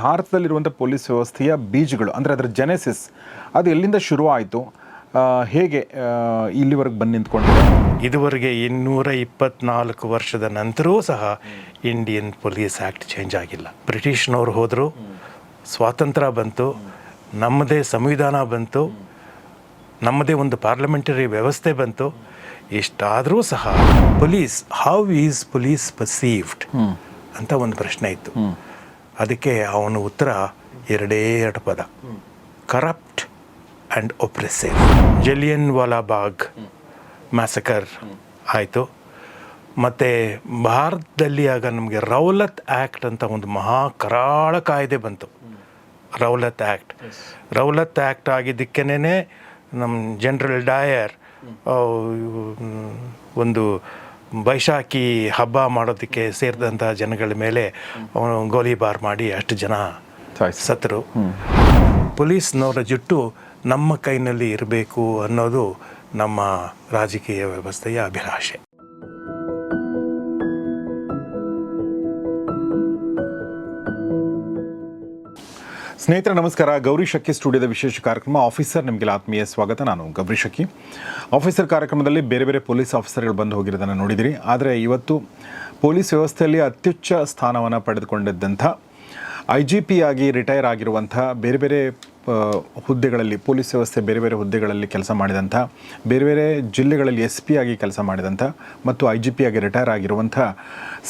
ಭಾರತದಲ್ಲಿರುವಂಥ police ವ್ಯವಸ್ಥೆಯ ಬೀಜಗಳು ಅಂದರೆ ಅದರ ಜೆನೆಸಿಸ್ ಅದು ಎಲ್ಲಿಂದ ಶುರುವಾಯಿತು? ಹೇಗೆ ಇಲ್ಲಿವರೆಗೆ ಬಂದು ನಿಂತ್ಕೊಂಡು ಇದುವರೆಗೆ ಇನ್ನೂರ ಇಪ್ಪತ್ನಾಲ್ಕು ವರ್ಷದ ನಂತರವೂ ಸಹ ಇಂಡಿಯನ್ ಪೊಲೀಸ್ ಆ್ಯಕ್ಟ್ ಚೇಂಜ್ ಆಗಿಲ್ಲ. ಬ್ರಿಟಿಷ್ನವ್ರು ಹೋದರು ಸ್ವಾತಂತ್ರ್ಯ ಬಂತು ನಮ್ಮದೇ ಸಂವಿಧಾನ ಬಂತು ನಮ್ಮದೇ ಒಂದು ಪಾರ್ಲಿಮೆಂಟರಿ ವ್ಯವಸ್ಥೆ ಬಂತು. ಇಷ್ಟಾದರೂ ಸಹ police how is police perceived ಅಂತ ಒಂದು ಪ್ರಶ್ನೆ ಇತ್ತು. ಅದಕ್ಕೆ ಅವನ ಉತ್ತರ ಎರಡೇ ಎರಡು ಪದ. Corrupt and oppressive Jallian Walabagh massacre ಆಯಿತು. ಮತ್ತು ಭಾರತದಲ್ಲಿ ಆಗ ನಮಗೆ ರೌಲತ್ ಆ್ಯಕ್ಟ್ ಅಂತ ಒಂದು ಮಹಾ ಕರಾಳ ಕಾಯ್ದೆ ಬಂತು. ರೌಲತ್ ಆ್ಯಕ್ಟ್ ರೌಲತ್ ಆ್ಯಕ್ಟ್ ಆಗಿದ್ದಕ್ಕೇನೆ ನಮ್ಮ ಜನರಲ್ ಡಾಯರ್ ಒಂದು ಬೈಶಾಖಿ ಹಬ್ಬ ಮಾಡೋದಕ್ಕೆ ಸೇರಿದಂಥ ಜನಗಳ ಮೇಲೆ ಅವನು ಗೋಲಿಬಾರ್ ಮಾಡಿ ಅಷ್ಟು ಜನ. ಸತ್ತರು. ಪೊಲೀಸ್ನವರ ಜುಟ್ಟು ನಮ್ಮ ಕೈನಲ್ಲಿ ಇರಬೇಕು ಅನ್ನೋದು ನಮ್ಮ ರಾಜಕೀಯ ವ್ಯವಸ್ಥೆಯ ಅಭಿಲಾಷೆ. ಸ್ನೇಹಿತರೆ, ನಮಸ್ಕಾರ. ಗೌರಿ ಶಕ್ಕಿ ಸ್ಟುಡಿಯೋದ ವಿಶೇಷ ಕಾರ್ಯಕ್ರಮ. ಆಫೀಸರ್ ನಿಮಗೆ ಆತ್ಮೀಯ ಸ್ವಾಗತ. ನಾನು ಗೌರಿ ಶಕ್ಕಿ ಆಫೀಸರ್ ಕಾರ್ಯಕ್ರಮದಲ್ಲಿ ಬೇರೆ ಬೇರೆ ಪೊಲೀಸ್ ಆಫೀಸರ್ಗಳು ಬಂದು ಹೋಗಿರೋದನ್ನು ನೋಡಿದಿರಿ. ಆದರೆ ಇವತ್ತು ಪೊಲೀಸ್ ವ್ಯವಸ್ಥೆಯಲ್ಲಿ ಅತ್ಯುಚ್ಚ ಸ್ಥಾನವನ್ನು ಪಡೆದುಕೊಂಡಿದ್ದಂಥ ಐ ಜಿ ಪಿ ಆಗಿ ರಿಟೈರ್ ಆಗಿರುವಂಥ ಬೇರೆ ಬೇರೆ ಹುದ್ದೆಗಳಲ್ಲಿ, ಪೊಲೀಸ್ ವ್ಯವಸ್ಥೆ ಬೇರೆ ಬೇರೆ ಹುದ್ದೆಗಳಲ್ಲಿ ಕೆಲಸ ಮಾಡಿದಂಥ, ಬೇರೆ ಬೇರೆ ಜಿಲ್ಲೆಗಳಲ್ಲಿ ಎಸ್ ಪಿ ಆಗಿ ಕೆಲಸ ಮಾಡಿದಂಥ ಮತ್ತು ಐ ಜಿ ಪಿ ಆಗಿ ರಿಟೈರ್ ಆಗಿರುವಂಥ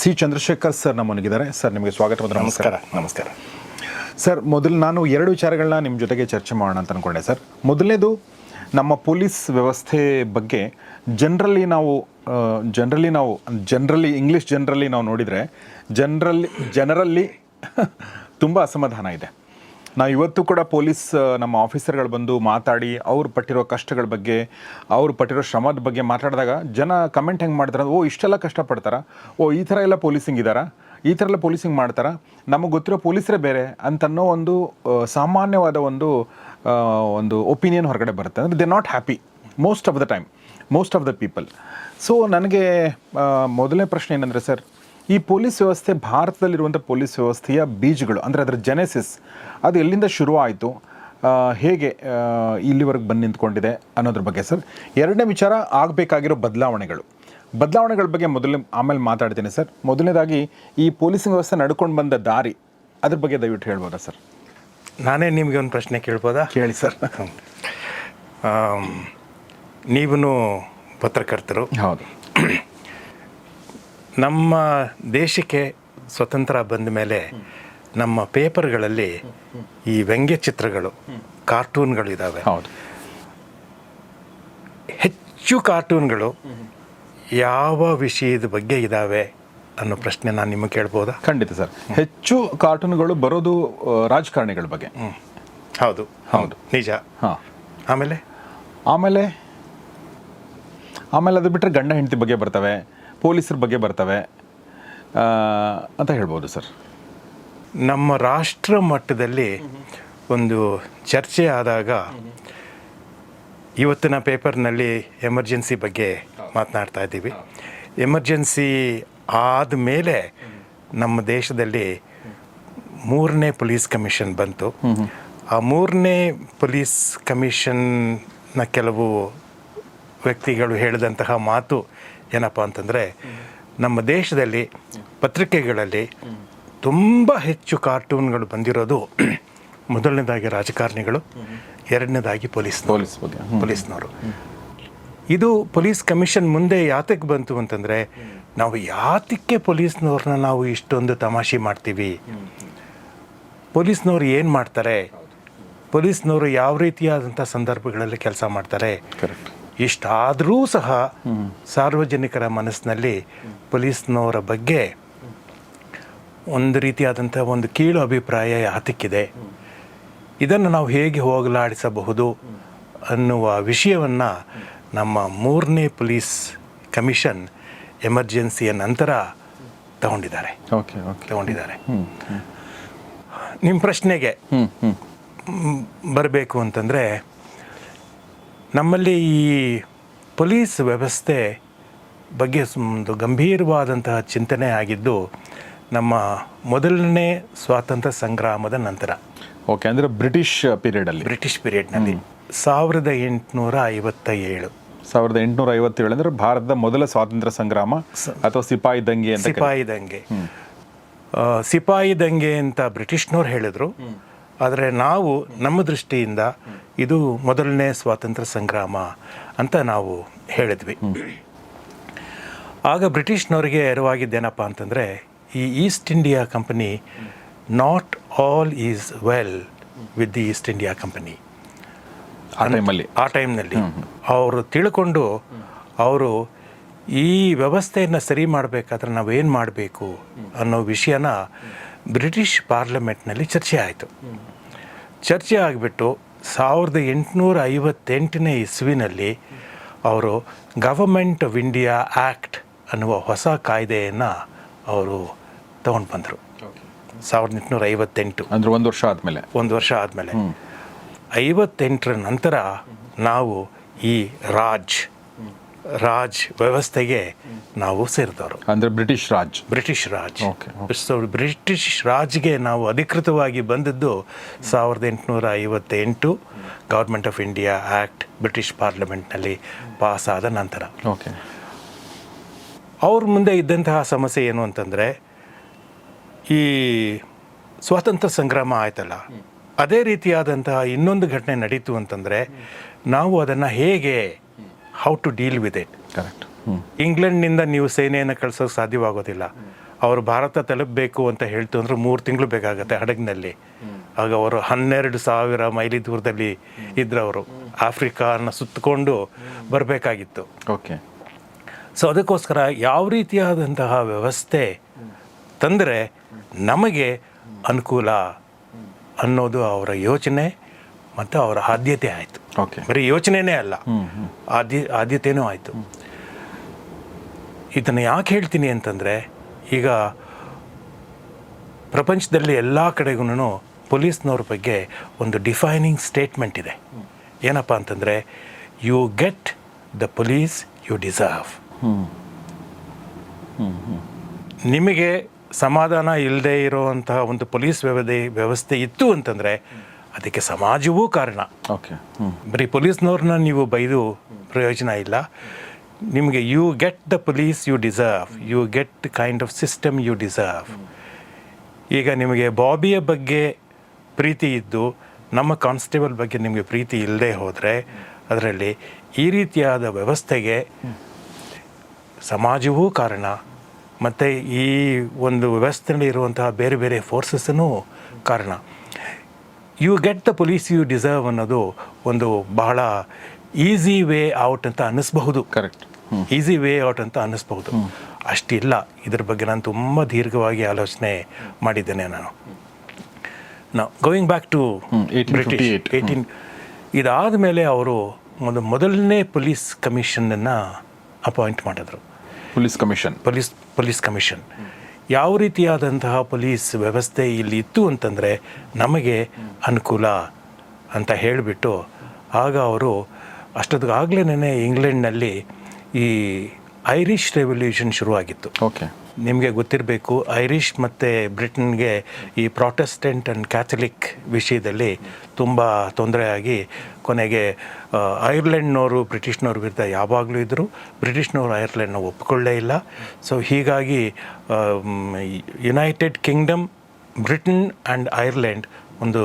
ಸಿ ಚಂದ್ರಶೇಖರ್ ಸರ್ ನಮ್ಮೊನಗಿದ್ದಾರೆ ಸರ್, ನಿಮಗೆ ಸ್ವಾಗತ ನಮಸ್ಕಾರ. ನಮಸ್ಕಾರ. ಸರ್, ಮೊದಲು ನಾನು ಎರಡು ವಿಚಾರಗಳನ್ನ ನಿಮ್ಮ ಜೊತೆಗೆ ಚರ್ಚೆ ಮಾಡೋಣ ಅಂತ ಅಂದ್ಕೊಂಡೆ ಸರ್. ಮೊದಲನೇದು, ನಮ್ಮ ಪೊಲೀಸ್ ವ್ಯವಸ್ಥೆ ಬಗ್ಗೆ ಜನರಲ್ಲಿ ನಾವು ಜನರಲಿ ನಾವು ಜನರಲಿ ಇಂಗ್ಲೀಷ್ ಜನರಲ್ಲಿ ನಾವು ನೋಡಿದರೆ ಜನರಲ್ಲಿ ಜನರಲ್ಲಿ ತುಂಬ ಅಸಮಾಧಾನ ಇದೆ. ನಾವು ಇವತ್ತು ಕೂಡ ಪೊಲೀಸ್ ನಮ್ಮ ಆಫೀಸರ್ಗಳು ಬಂದು ಮಾತಾಡಿ ಅವ್ರು ಪಟ್ಟಿರೋ ಕಷ್ಟಗಳ ಬಗ್ಗೆ, ಅವ್ರು ಪಟ್ಟಿರೋ ಶ್ರಮದ ಬಗ್ಗೆ ಮಾತಾಡಿದಾಗ ಜನ ಕಮೆಂಟ್ ಹೆಂಗೆ ಮಾಡ್ತಾರೆ ಓ, ಇಷ್ಟೆಲ್ಲ ಕಷ್ಟಪಡ್ತಾರಾ? ಓ, ಈ ಥರ ಎಲ್ಲ ಪೊಲೀಸಿಂಗ್ ಇದ್ದಾರಾ ಈ ಥರ ಎಲ್ಲ ಪೊಲೀಸಿಂಗ್ ಮಾಡ್ತಾರೆ? ನಮಗೆ ಗೊತ್ತಿರೋ ಪೊಲೀಸರೇ ಬೇರೆ ಅಂತನ್ನೋ ಒಂದು ಸಾಮಾನ್ಯವಾದ ಒಂದು ಒಂದು ಒಪಿನಿಯನ್ ಹೊರಗಡೆ ಬರುತ್ತೆ. ಅಂದರೆ they not happy most of the time most of the people so ನನಗೆ ಮೊದಲನೇ ಪ್ರಶ್ನೆ ಏನಂದರೆ ಸರ್, ಈ ಪೊಲೀಸ್ ವ್ಯವಸ್ಥೆ ಭಾರತದಲ್ಲಿರುವಂಥ ಪೊಲೀಸ್ ವ್ಯವಸ್ಥೆಯ ಬೀಜಗಳು, ಅಂದರೆ ಅದರ ಜೆನೆಸಿಸ್ ಅದು ಎಲ್ಲಿಂದ ಶುರು ಆಯಿತು ಹೇಗೆ ಇಲ್ಲಿವರೆಗೆ ಬಂದು ನಿಂತ್ಕೊಂಡಿದೆ ಅನ್ನೋದ್ರ ಬಗ್ಗೆ ಸರ್. ಎರಡನೇ ವಿಚಾರ ಆಗಬೇಕಾಗಿರೋ ಬದಲಾವಣೆಗಳು. ಬದಲಾವಣೆಗಳ ಬಗ್ಗೆ ಮೊದಲು ಆಮೇಲೆ ಮಾತಾಡ್ತೀನಿ ಸರ್. ಮೊದಲನೇದಾಗಿ ಈ ಪೊಲೀಸಿಂಗ್ ವ್ಯವಸ್ಥೆ ನಡ್ಕೊಂಡು ಬಂದ ದಾರಿ ಅದ್ರ ಬಗ್ಗೆ ದಯವಿಟ್ಟು ಹೇಳ್ಬೋದಾ ಸರ್? ನಾನೇ ನಿಮಗೆ ಒಂದು ಪ್ರಶ್ನೆ ಕೇಳ್ಬೋದಾ? ಕೇಳಿ ಸರ್. ನೀವು ಪತ್ರಕರ್ತರು. ಹೌದು. ನಮ್ಮ ದೇಶಕ್ಕೆ ಸ್ವತಂತ್ರ ಬಂದ ಮೇಲೆ ನಮ್ಮ ಪೇಪರ್ಗಳಲ್ಲಿ ಈ ವ್ಯಂಗ್ಯ ಚಿತ್ರಗಳು ಕಾರ್ಟೂನ್ಗಳಿದ್ದಾವೆ ಹೌದು. ಹೆಚ್ಚು ಕಾರ್ಟೂನ್ಗಳು ಯಾವ ವಿಷಯದ ಬಗ್ಗೆ ಇದ್ದಾವೆ ಅನ್ನೋ ಪ್ರಶ್ನೆ ನಾನು ನಿಮಗೆ ಕೇಳ್ಬೋದಾ? ಖಂಡಿತ ಸರ್. ಹೆಚ್ಚು ಕಾರ್ಟೂನ್ಗಳು ಬರೋದು ರಾಜಕಾರಣಿಗಳ ಬಗ್ಗೆ. ಹೌದು. ಹೌದು. ನಿಜ. ಹಾಂ. ಆಮೇಲೆ? ಆಮೇಲೆ ಆಮೇಲೆ ಅದು ಬಿಟ್ಟರೆ ಗಂಡ ಹೆಂಡತಿ ಬಗ್ಗೆ ಬರ್ತವೆ ಪೊಲೀಸರ ಬಗ್ಗೆ ಬರ್ತವೆ ಅಂತ ಹೇಳ್ಬೋದು ಸರ್. ನಮ್ಮ ರಾಷ್ಟ್ರ ಮಟ್ಟದಲ್ಲಿ ಒಂದು ಚರ್ಚೆ ಆದಾಗ ಇವತ್ತಿನ ಪೇಪರ್ನಲ್ಲಿ ಎಮರ್ಜೆನ್ಸಿ ಬಗ್ಗೆ ಮಾತನಾಡ್ತಾ ಇದ್ದೀವಿ. ಎಮರ್ಜೆನ್ಸಿ ಆದ ಮೇಲೆ ನಮ್ಮ ದೇಶದಲ್ಲಿ ಮೂರನೇ ಪೊಲೀಸ್ ಕಮಿಷನ್ ಬಂತು. ಆ ಮೂರನೇ ಪೊಲೀಸ್ ಕಮಿಷನ್ನ ಕೆಲವು ವ್ಯಕ್ತಿಗಳು ಹೇಳಿದಂತಹ ಮಾತು ಏನಪ್ಪ ಅಂತಂದರೆ ನಮ್ಮ ದೇಶದಲ್ಲಿ ಪತ್ರಿಕೆಗಳಲ್ಲಿ ತುಂಬ ಹೆಚ್ಚು ಕಾರ್ಟೂನ್ಗಳು ಬಂದಿರೋದು ಮೊದಲನೇದಾಗಿ ರಾಜಕಾರಣಿಗಳು. ಎರಡನೇದಾಗಿ ಪೊಲೀಸ್ ಪೊಲೀಸ್ ಬಗ್ಗೆ. ಪೊಲೀಸ್ನವರು ಇದು ಪೊಲೀಸ್ ಕಮಿಷನ್ ಮುಂದೆ ಯಾತಕ್ಕೆ ಬಂತು ಅಂತಂದರೆ ನಾವು ಯಾತಕ್ಕೆ ಪೊಲೀಸ್ನವ್ರನ್ನ ನಾವು ಇಷ್ಟೊಂದು ತಮಾಷೆ ಮಾಡ್ತೀವಿ? ಪೊಲೀಸ್ನವ್ರು ಏನು ಮಾಡ್ತಾರೆ? ಪೊಲೀಸ್ನವರು ಯಾವ ರೀತಿಯಾದಂಥ ಸಂದರ್ಭಗಳಲ್ಲಿ ಕೆಲಸ ಮಾಡ್ತಾರೆ? ಇಷ್ಟಾದರೂ ಸಹ ಸಾರ್ವಜನಿಕರ ಮನಸ್ಸಿನಲ್ಲಿ ಪೊಲೀಸ್ನವರ ಬಗ್ಗೆ ಒಂದು ರೀತಿಯಾದಂಥ ಒಂದು ಕೀಳು ಅಭಿಪ್ರಾಯ ಯಾತಕ್ಕಿದೆ? ಇದನ್ನು ನಾವು ಹೇಗೆ ಹೋಗಲಾಡಿಸಬಹುದು ಅನ್ನುವ ವಿಷಯವನ್ನು ನಮ್ಮ ಮೂರನೇ ಪೊಲೀಸ್ ಕಮಿಷನ್ ಎಮರ್ಜೆನ್ಸಿಯ ನಂತರ ತಗೊಂಡಿದ್ದಾರೆ. Okay okay. ತಗೊಂಡಿದ್ದಾರೆ. ನಿಮ್ಮ ಪ್ರಶ್ನೆಗೆ ಬರಬೇಕು ಅಂತಂದರೆ ನಮ್ಮಲ್ಲಿ ಈ ಪೊಲೀಸ್ ವ್ಯವಸ್ಥೆ ಬಗ್ಗೆ ಒಂದು ಗಂಭೀರವಾದಂತಹ ಚಿಂತನೆ ಆಗಿದ್ದು ನಮ್ಮ ಮೊದಲನೇ ಸ್ವಾತಂತ್ರ್ಯ ಸಂಗ್ರಾಮದ ನಂತರ. ಓಕೆ ಅಂದರೆ ಬ್ರಿಟಿಷ್ ಪೀರಿಯಡಲ್ಲಿ. ಬ್ರಿಟಿಷ್ ಪೀರಿಯಡ್ನಲ್ಲಿ. ಸಾವಿರದ ಎಂಟುನೂರ ಐವತ್ತ ಏಳು ಸಾವಿರದ ಎಂಟುನೂರ ಐವತ್ತೇಳು ಅಂದರೆ ಭಾರತದ ಮೊದಲ ಸ್ವಾತಂತ್ರ್ಯ ಸಂಗ್ರಾಮ ಅಥವಾ ಸಿಪಾಯಿ ದಂಗೆ ಅಂತ ಸಿಪಾಯಿ ದಂಗೆ. ಸಿಪಾಯಿ ದಂಗೆ ಅಂತ ಬ್ರಿಟಿಷ್ನವ್ರು ಹೇಳಿದ್ರು. ಆದರೆ ನಾವು ನಮ್ಮ ದೃಷ್ಟಿಯಿಂದ ಇದು ಮೊದಲನೇ ಸ್ವಾತಂತ್ರ್ಯ ಸಂಗ್ರಾಮ ಅಂತ ನಾವು ಹೇಳಿದ್ವಿ. ಆಗ ಬ್ರಿಟಿಷ್ನವರಿಗೆ ಎರವಾಗಿದ್ದೇನಪ್ಪ ಅಂತಂದರೆ ಈ East India Company not all is well with the East India Company ಆ ಟೈಮಲ್ಲಿ ಆ ಟೈಮ್ನಲ್ಲಿ ಅವರು ತಿಳ್ಕೊಂಡು ಅವರು ಈ ವ್ಯವಸ್ಥೆಯನ್ನು ಸರಿ ಮಾಡಬೇಕಾದ್ರೆ ನಾವೇನು ಮಾಡಬೇಕು ಅನ್ನೋ ವಿಷಯನ ಬ್ರಿಟಿಷ್ ಪಾರ್ಲಿಮೆಂಟ್ನಲ್ಲಿ ಚರ್ಚೆ ಆಯಿತು. ಚರ್ಚೆ ಆಗಿಬಿಟ್ಟು ಸಾವಿರದ ಎಂಟುನೂರ ಐವತ್ತೆಂಟನೇ ಇಸ್ವಿನಲ್ಲಿ ಅವರು ಗವರ್ಮೆಂಟ್ ಆಫ್ ಇಂಡಿಯಾ ಆ್ಯಕ್ಟ್ ಅನ್ನುವ ಹೊಸ ಕಾಯ್ದೆಯನ್ನು ಅವರು ತಗೊಂಡು ಬಂದರು. ಸಾವಿರದ ಎಂಟುನೂರ ಐವತ್ತೆಂಟು ಅಂದ್ರೆ ಒಂದು ವರ್ಷ ಆದಮೇಲೆ. ಒಂದು ವರ್ಷ ಆದಮೇಲೆ. ಐವತ್ತೆಂಟರ ನಂತರ ನಾವು ಈ ರಾಜ್ ರಾಜ್ ವ್ಯವಸ್ಥೆಗೆ ನಾವು ಸೇರಿದವರು. ಅಂದ್ರೆ British raj. British raj. So British ರಾಜ್ಗೆ ನಾವು ಅಧಿಕೃತವಾಗಿ ಬಂದದ್ದು ಸಾವಿರದ ಎಂಟುನೂರ ಐವತ್ತೆಂಟು government of India act British ಪಾರ್ಲಿಮೆಂಟ್ನಲ್ಲಿ pass ಆದ ನಂತರ. ಓಕೆ ಅವ್ರ ಮುಂದೆ ಇದ್ದಂತಹ ಸಮಸ್ಯೆ ಏನು ಅಂತಂದರೆ ಈ ಸ್ವಾತಂತ್ರ್ಯ ಸಂಗ್ರಾಮ ಆಯ್ತಲ್ಲ? ಅದೇ ರೀತಿಯಾದಂತಹ ಇನ್ನೊಂದು ಘಟನೆ ನಡೀತು ಅಂತಂದರೆ ನಾವು ಅದನ್ನು ಹೇಗೆ how to deal with it correct England ಇಂಗ್ಲೆಂಡ್ನಿಂದ ನೀವು ಸೇನೆಯನ್ನು ಕಳ್ಸೋಕೆ ಸಾಧ್ಯವಾಗೋದಿಲ್ಲ. ಅವರು ಭಾರತ ತಲುಪಬೇಕು ಅಂತ ಹೇಳ್ತು ಅಂದ್ರೆ ಮೂರು ತಿಂಗಳು ಬೇಕಾಗುತ್ತೆ ಹಡಗಿನಲ್ಲಿ. ಆಗ ಅವರು ಹನ್ನೆರಡು ಸಾವಿರ ಮೈಲಿ ದೂರದಲ್ಲಿ ಇದ್ರವರು. ಆಫ್ರಿಕಾನ ಸುತ್ತಕೊಂಡು ಬರಬೇಕಾಗಿತ್ತು. ಓಕೆ ಸೊ ಅದಕ್ಕೋಸ್ಕರ ಯಾವ ರೀತಿಯಾದಂತಹ ವ್ಯವಸ್ಥೆ ತಂದರೆ ನಮಗೆ ಅನುಕೂಲ ಅನ್ನೋದು ಅವರ ಯೋಚನೆ ಮತ್ತು ಅವರ ಆದ್ಯತೆ ಆಯಿತು. ಬರೀ ಯೋಚನೆನೇ ಅಲ್ಲ ಆದ್ಯ ಆದ್ಯತೆಯೂ ಆಯಿತು. ಇದನ್ನು ಯಾಕೆ ಹೇಳ್ತೀನಿ ಅಂತಂದರೆ ಈಗ ಪ್ರಪಂಚದಲ್ಲಿ ಎಲ್ಲ ಕಡೆಗೂ ಪೊಲೀಸ್ನವ್ರ ಬಗ್ಗೆ ಒಂದು ಡಿಫೈನಿಂಗ್ ಸ್ಟೇಟ್ಮೆಂಟ್ ಇದೆ. ಏನಪ್ಪ ಅಂತಂದರೆ you get the police you deserve ನಿಮಗೆ ಸಮಾಧಾನ ಇಲ್ಲದೆ ಇರುವಂತಹ ಒಂದು ಪೊಲೀಸ್ ವ್ಯವಧೆ ವ್ಯವಸ್ಥೆ ಇತ್ತು ಅಂತಂದರೆ ಅದಕ್ಕೆ ಸಮಾಜವೂ ಕಾರಣ. ಓಕೆ ಬರೀ ಪೊಲೀಸ್ನವ್ರನ್ನ ನೀವು ಬೈದು ಪ್ರಯೋಜನ ಇಲ್ಲ. ನಿಮಗೆ you get the police you deserve you get kind of system you deserve ಈಗ ನಿಮಗೆ ಬಾಬಿಯ ಬಗ್ಗೆ ಪ್ರೀತಿ ಇದ್ದು ನಮ್ಮ ಕಾನ್ಸ್ಟೇಬಲ್ ಬಗ್ಗೆ ನಿಮಗೆ ಪ್ರೀತಿ ಇಲ್ಲದೆ ಹೋದರೆ ಅದರಲ್ಲಿ ಈ ರೀತಿಯಾದ ವ್ಯವಸ್ಥೆಗೆ ಸಮಾಜವೂ ಕಾರಣ. ಮತ್ತು ಈ ಒಂದು ವ್ಯವಸ್ಥೆಯಲ್ಲಿ ಇರುವಂತಹ ಬೇರೆ ಬೇರೆ ಫೋರ್ಸಸ್ಸೂ ಕಾರಣ. You get the police you deserve ಅನ್ನೋದು ಒಂದು ಬಹಳ ಈಸಿ ವೇ ಔಟ್ ಅಂತ ಅನ್ನಿಸ್ಬಹುದು. ಕರೆಕ್ಟ್ ಈಸಿ ವೇ ಔಟ್ ಅಂತ ಅನ್ನಿಸ್ಬಹುದು. ಅಷ್ಟಿಲ್ಲ. ಇದ್ರ ಬಗ್ಗೆ ನಾನು ತುಂಬ ದೀರ್ಘವಾಗಿ ಆಲೋಚನೆ ಮಾಡಿದ್ದೇನೆ ನಾನು. ನಾ going back to hmm, 1858. British eighteen ಇದಾದ ಮೇಲೆ ಅವರು ಒಂದು ಮೊದಲನೇ ಪೊಲೀಸ್ ಕಮಿಷನನ್ನು ಅಪಾಯಿಂಟ್ ಮಾಡಿದ್ರು. Police commission. Police police commission. ಯಾವ ರೀತಿಯಾದಂತಹ ಪೊಲೀಸ್ ವ್ಯವಸ್ಥೆ ಇಲ್ಲಿ ಇತ್ತು ಅಂತಂದರೆ ನಮಗೆ ಅನುಕೂಲ ಅಂತ ಹೇಳಿಬಿಟ್ಟು ಆಗ ಅವರು ಅಷ್ಟೊತ್ತಿಗಾಗಲೇ ಇಂಗ್ಲೆಂಡ್ನಲ್ಲಿ ಈ ಐರಿಷ್ ರೆವಲ್ಯೂಷನ್ ಶುರುವಾಗಿತ್ತು. ಓಕೆ. ನಿಮಗೆ ಗೊತ್ತಿರಬೇಕು ಐರಿಷ್ ಮತ್ತು ಬ್ರಿಟನ್ಗೆ ಈ ಪ್ರಾಟೆಸ್ಟೆಂಟ್ ಆ್ಯಂಡ್ ಕ್ಯಾಥಲಿಕ್ ವಿಷಯದಲ್ಲಿ ತುಂಬ ತೊಂದರೆಯಾಗಿ ಕೊನೆಗೆ ಆ, ಐರ್ಲೆಂಡ್ನವರು ಬ್ರಿಟಿಷ್ನವ್ರ ವಿರುದ್ಧ ಯಾವಾಗಲೂ ಇದ್ದರು ಬ್ರಿಟಿಷ್ನವರು ಐರ್ಲೆಂಡ್ನ ಒಪ್ಪಿಕೊಳ್ಳೇ ಇಲ್ಲ. ಸೊ ಹೀಗಾಗಿ United Kingdom Britain and Ireland ಒಂದು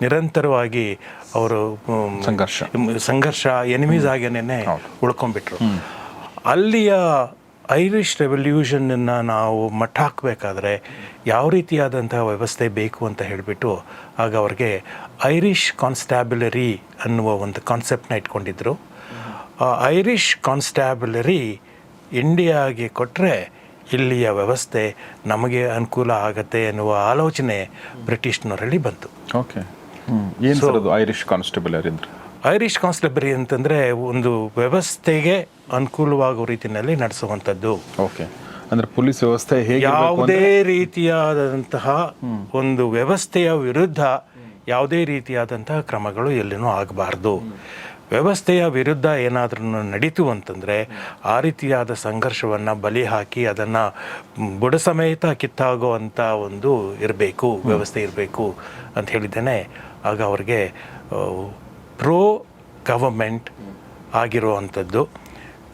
ನಿರಂತರವಾಗಿ ಅವರು ಸಂಘರ್ಷ. ಸಂಘರ್ಷ ಎನಿಮೀಸ್ ಆಗೇನೆ ಉಳ್ಕೊಂಡ್ಬಿಟ್ರು. ಅಲ್ಲಿಯ ಐರಿಷ್ ರೆವಲ್ಯೂಷನನ್ನು ನಾವು ಮಟ್ಟ ಹಾಕಬೇಕಾದ್ರೆ ಯಾವ ರೀತಿಯಾದಂತಹ ವ್ಯವಸ್ಥೆ ಬೇಕು ಅಂತ ಹೇಳಿಬಿಟ್ಟು ಆಗ ಅವ್ರಿಗೆ ಐರಿಷ್ ಕಾನ್ಸ್ಟ್ಯಾಬ್ಯುಲರಿ ಅನ್ನುವ ಒಂದು ಕಾನ್ಸೆಪ್ಟ್ನ ಇಟ್ಕೊಂಡಿದ್ರು. ಆ ಐರಿಷ್ ಕಾನ್ಸ್ಟ್ಯಾಬ್ಯುಲರಿ ಇಂಡಿಯಾಗೆ ಕೊಟ್ಟರೆ ಇಲ್ಲಿಯ ವ್ಯವಸ್ಥೆ ನಮಗೆ ಅನುಕೂಲ ಆಗತ್ತೆ ಎನ್ನುವ ಆಲೋಚನೆ ಬ್ರಿಟಿಷ್ನವರಲ್ಲಿ ಬಂತು. ಓಕೆ. ಐರಿಷ್ ಕಾನ್ಸ್ಟೇಬಲ್ ಯಾರಿದ್ರು ಐರಿಷ್ ಕಾನ್ಸ್ಟೇಬರಿ ಅಂತಂದರೆ ಒಂದು ವ್ಯವಸ್ಥೆಗೆ ಅನುಕೂಲವಾಗುವ ರೀತಿಯಲ್ಲಿ ನಡೆಸುವಂಥದ್ದು. ಓಕೆ ಅಂದರೆ ಪೊಲೀಸ್ ವ್ಯವಸ್ಥೆ ಹೇಗೆ ಯಾವುದೇ ರೀತಿಯಾದಂತಹ ಒಂದು ವ್ಯವಸ್ಥೆಯ ವಿರುದ್ಧ ಯಾವುದೇ ರೀತಿಯಾದಂತಹ ಕ್ರಮಗಳು ಎಲ್ಲಿನೂ ಆಗಬಾರ್ದು. ವ್ಯವಸ್ಥೆಯ ವಿರುದ್ಧ ಏನಾದರೂ ನಡೀತು ಅಂತಂದರೆ ಆ ರೀತಿಯಾದ ಸಂಘರ್ಷವನ್ನು ಬಲಿ ಹಾಕಿ ಅದನ್ನು ಬುಡ ಸಮೇತ ಕಿತ್ತಾಗುವಂಥ ಒಂದು ಇರಬೇಕು ವ್ಯವಸ್ಥೆ ಇರಬೇಕು ಅಂತ ಹೇಳಿದ್ದೇನೆ. ಆಗ ಅವ್ರಿಗೆ ಪ್ರೋ ಗವರ್ಮೆಂಟ್ ಆಗಿರುವಂಥದ್ದು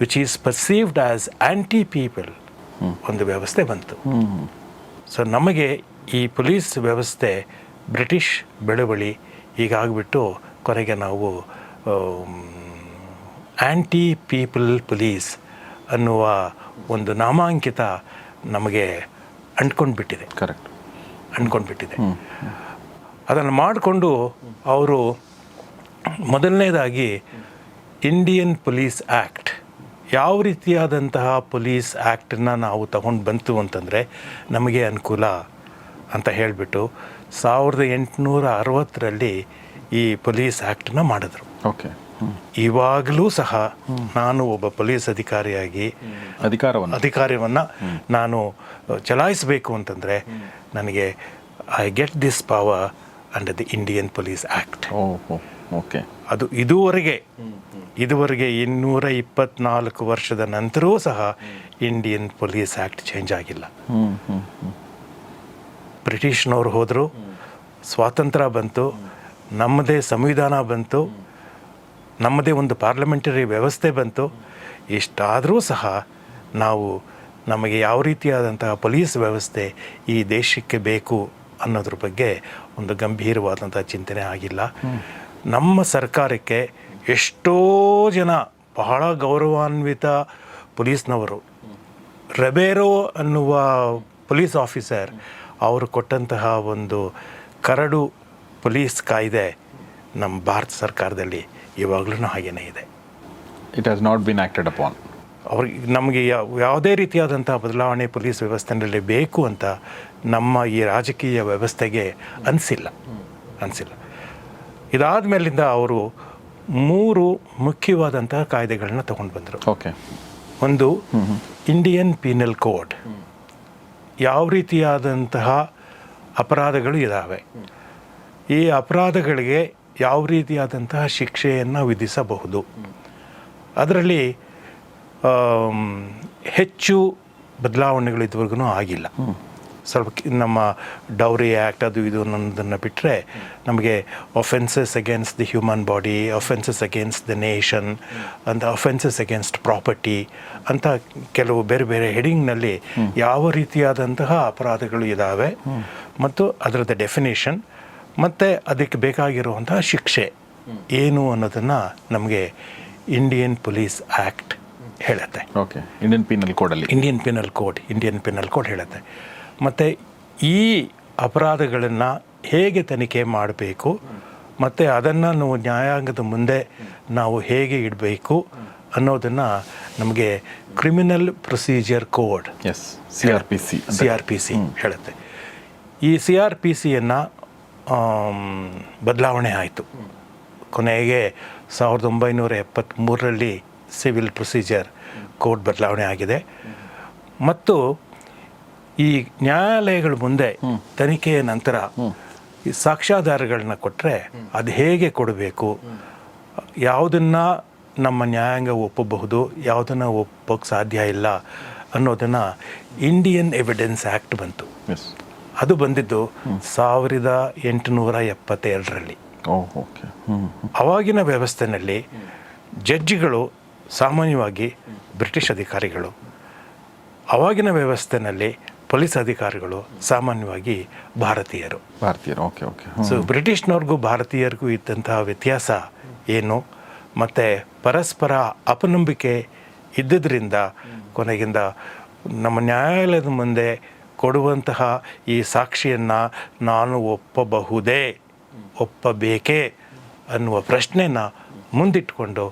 which is perceived as anti people ಒಂದು ವ್ಯವಸ್ಥೆ ಬಂತು. ಸೊ ನಮಗೆ ಈ ಪೊಲೀಸ್ ವ್ಯವಸ್ಥೆ ಬ್ರಿಟಿಷ್ ಬೆಳವಳಿ ಈಗಾಗ್ಬಿಟ್ಟು ಕೊನೆಗೆ ನಾವು ಆ್ಯಂಟಿ ಪೀಪಲ್ ಪೊಲೀಸ್ ಅನ್ನುವ ಒಂದು ನಾಮಾಂಕಿತ ನಮಗೆ ಅಂಟ್ಕೊಂಡ್ಬಿಟ್ಟಿದೆ. ಕರೆಕ್ಟ್ ಅಂದ್ಕೊಂಡ್ಬಿಟ್ಟಿದೆ ಅದನ್ನು ಮಾಡಿಕೊಂಡು ಅವರು ಮೊದಲನೇದಾಗಿ ಇಂಡಿಯನ್ ಪೊಲೀಸ್ ಆ್ಯಕ್ಟ್ ಯಾವ ರೀತಿಯಾದಂತಹ ಪೊಲೀಸ್ ಆ್ಯಕ್ಟನ್ನು ನಾವು ತಗೊಂಡು ಬಂತು ಅಂತಂದರೆ ನಮಗೆ ಅನುಕೂಲ ಅಂತ ಹೇಳಿಬಿಟ್ಟು ಸಾವಿರದ ಎಂಟುನೂರ ಅರವತ್ತರಲ್ಲಿ ಈ ಪೊಲೀಸ್ ಆ್ಯಕ್ಟನ್ನು ಮಾಡಿದ್ರು. ಓಕೆ ಇವಾಗಲೂ ಸಹ ನಾನು ಒಬ್ಬ ಪೊಲೀಸ್ ಅಧಿಕಾರಿಯಾಗಿ ಅಧಿಕಾರವನ್ನು. ಅಧಿಕಾರವನ್ನು ನಾನು ಚಲಾಯಿಸಬೇಕು ಅಂತಂದರೆ ನನಗೆ I get this power under the Indian police act okay. ಅದು ಇದುವರೆಗೆ ಇದುವರೆಗೆ ಇನ್ನೂರ ಇಪ್ಪತ್ನಾಲ್ಕು ವರ್ಷದ ನಂತರವೂ ಸಹ ಇಂಡಿಯನ್ ಪೊಲೀಸ್ ಆ್ಯಕ್ಟ್ ಚೇಂಜ್ ಆಗಿಲ್ಲ. ಬ್ರಿಟಿಷ್ನವ್ರು ಹೋದರು ಸ್ವಾತಂತ್ರ್ಯ ಬಂತು ನಮ್ಮದೇ ಸಂವಿಧಾನ ಬಂತು ನಮ್ಮದೇ ಒಂದು ಪಾರ್ಲಿಮೆಂಟರಿ ವ್ಯವಸ್ಥೆ ಬಂತು ಇಷ್ಟಾದರೂ ಸಹ ನಾವು ನಮಗೆ ಯಾವ ರೀತಿಯಾದಂತಹ ಪೊಲೀಸ್ ವ್ಯವಸ್ಥೆ ಈ ದೇಶಕ್ಕೆ ಬೇಕು ಅನ್ನೋದ್ರ ಬಗ್ಗೆ ಒಂದು ಗಂಭೀರವಾದಂಥ ಚಿಂತನೆ ಆಗಿಲ್ಲ. ನಮ್ಮ ಸರ್ಕಾರಕ್ಕೆ ಎಷ್ಟೋ ಜನ ಬಹಳ ಗೌರವಾನ್ವಿತ ಪೊಲೀಸ್ನವರು. ರೆಬೇರೋ ಅನ್ನುವ ಪೊಲೀಸ್ ಆಫೀಸರ್ ಅವರು ಕೊಟ್ಟಂತಹ ಒಂದು ಕರಡು ಪೊಲೀಸ್ ಕಾಯ್ದೆ ನಮ್ಮ ಭಾರತ ಸರ್ಕಾರದಲ್ಲಿ ಇವಾಗಲೂ ಹಾಗೇನೇ ಇದೆ. It has not been acted upon ಅವ್ರಿಗೆ ನಮಗೆ ಯಾವ ಯಾವುದೇ ರೀತಿಯಾದಂಥ ಬದಲಾವಣೆ ಪೊಲೀಸ್ ವ್ಯವಸ್ಥೆಯಲ್ಲಿ ಬೇಕು ಅಂತ ನಮ್ಮ ಈ ರಾಜಕೀಯ ವ್ಯವಸ್ಥೆಗೆ ಅನಿಸಿಲ್ಲ. ಅನಿಸಿಲ್ಲ. ಇದಾದ ಮೇಲಿಂದ ಅವರು ಮೂರು ಮುಖ್ಯವಾದಂತಹ ಕಾಯ್ದೆಗಳನ್ನ ತಗೊಂಡು ಬಂದರು. ಓಕೆ ಒಂದು ಇಂಡಿಯನ್ ಪೀನಲ್ ಕೋಡ್ ಯಾವ ರೀತಿಯಾದಂತಹ ಅಪರಾಧಗಳು ಇದ್ದಾವೆ ಈ ಅಪರಾಧಗಳಿಗೆ ಯಾವ ರೀತಿಯಾದಂತಹ ಶಿಕ್ಷೆಯನ್ನು ವಿಧಿಸಬಹುದು. ಅದರಲ್ಲಿ ಹೆಚ್ಚು ಬದಲಾವಣೆಗಳು ಇದುವರೆಗೂ ಆಗಿಲ್ಲ ಸ್ವಲ್ಪ ನಮ್ಮ ಡೌರಿ ಆ್ಯಕ್ಟ್ ಅದು ಇದು ಅನ್ನೋದನ್ನು ಬಿಟ್ಟರೆ ನಮಗೆ offences against the human body offences against the nation ಅಂತ ಒಫೆನ್ಸಸ್ ಅಗೇನ್ಸ್ಟ್ ಪ್ರಾಪರ್ಟಿ ಅಂತ ಕೆಲವು ಬೇರೆ ಬೇರೆ ಹೆಡಿಂಗ್ನಲ್ಲಿ ಯಾವ ರೀತಿಯಾದಂತಹ ಅಪರಾಧಗಳು ಇದ್ದಾವೆ ಮತ್ತು ಅದರದ್ದು ಡೆಫಿನೇಷನ್ ಮತ್ತು ಅದಕ್ಕೆ ಬೇಕಾಗಿರುವಂತಹ ಶಿಕ್ಷೆ ಏನು ಅನ್ನೋದನ್ನು ನಮಗೆ ಇಂಡಿಯನ್ ಪೊಲೀಸ್ ಆ್ಯಕ್ಟ್ ಹೇಳುತ್ತೆ. Okay Indian penal ಕೋಡಲ್ಲಿ Indian penal code Indian penal code ಹೇಳುತ್ತೆ. ಮತ್ತು ಈ ಅಪರಾಧಗಳನ್ನು ಹೇಗೆ ತನಿಖೆ ಮಾಡಬೇಕು? ಮತ್ತು ಅದನ್ನು ನಾವು ನ್ಯಾಯಾಂಗದ ಮುಂದೆ ನಾವು ಹೇಗೆ ಇಡಬೇಕು ಅನ್ನೋದನ್ನು ನಮಗೆ criminal procedure code S C R P C C R P C ಹೇಳುತ್ತೆ. ಈ ಸಿ ಆರ್ ಪಿ ಸಿಯನ್ನು ಬದಲಾವಣೆ ಆಯಿತು. ಕೊನೆಗೆ ಸಾವಿರದ ಒಂಬೈನೂರ ಎಪ್ಪತ್ತ್ಮೂರರಲ್ಲಿ ಸಿವಿಲ್ ಪ್ರೊಸೀಜರ್ ಕೋಡ್ ಬದಲಾವಣೆ ಆಗಿದೆ. ಮತ್ತು ಈ ನ್ಯಾಯಾಲಯಗಳ ಮುಂದೆ ತನಿಖೆಯ ನಂತರ ಈ ಸಾಕ್ಷ್ಯಾಧಾರಗಳನ್ನ ಕೊಟ್ಟರೆ ಅದು ಹೇಗೆ ಕೊಡಬೇಕು? ಯಾವುದನ್ನು ನಮ್ಮ ನ್ಯಾಯಾಂಗ ಒಪ್ಪಬಹುದು ಯಾವುದನ್ನು ಒಪ್ಪೋಕ್ಕೆ ಸಾಧ್ಯ ಇಲ್ಲ ಅನ್ನೋದನ್ನು ಇಂಡಿಯನ್ ಎವಿಡೆನ್ಸ್ ಆ್ಯಕ್ಟ್ ಬಂತು. ಅದು ಬಂದಿದ್ದು ಸಾವಿರದ ಎಂಟುನೂರ ಎಪ್ಪತ್ತೆರಡರಲ್ಲಿ. ಅವಾಗಿನ ವ್ಯವಸ್ಥೆಯಲ್ಲಿ ಜಡ್ಜಿಗಳು ಸಾಮಾನ್ಯವಾಗಿ ಬ್ರಿಟಿಷ್ ಅಧಿಕಾರಿಗಳು ಅವಾಗಿನ ವ್ಯವಸ್ಥೆಯಲ್ಲಿ ಪೊಲೀಸ್ ಅಧಿಕಾರಿಗಳು ಸಾಮಾನ್ಯವಾಗಿ ಭಾರತೀಯರು. ಭಾರತೀಯರು ಓಕೆ ಓಕೆ. ಸೊ ಬ್ರಿಟಿಷ್ನವ್ರಿಗೂ ಭಾರತೀಯರಿಗೂ ಇದ್ದಂತಹ ವ್ಯತ್ಯಾಸ ಏನು? ಮತ್ತು ಪರಸ್ಪರ ಅಪನಂಬಿಕೆ ಇದ್ದುದರಿಂದ ಕೊನೆಗಿಂದ ನಮ್ಮ ನ್ಯಾಯಾಲಯದ ಮುಂದೆ ಕೊಡುವಂತಹ ಈ ಸಾಕ್ಷಿಯನ್ನು ನಾನು ಒಪ್ಪಬಹುದೇ ಒಪ್ಪಬೇಕೇ ಅನ್ನುವ ಪ್ರಶ್ನೆನ ಮುಂದಿಟ್ಕೊಂಡು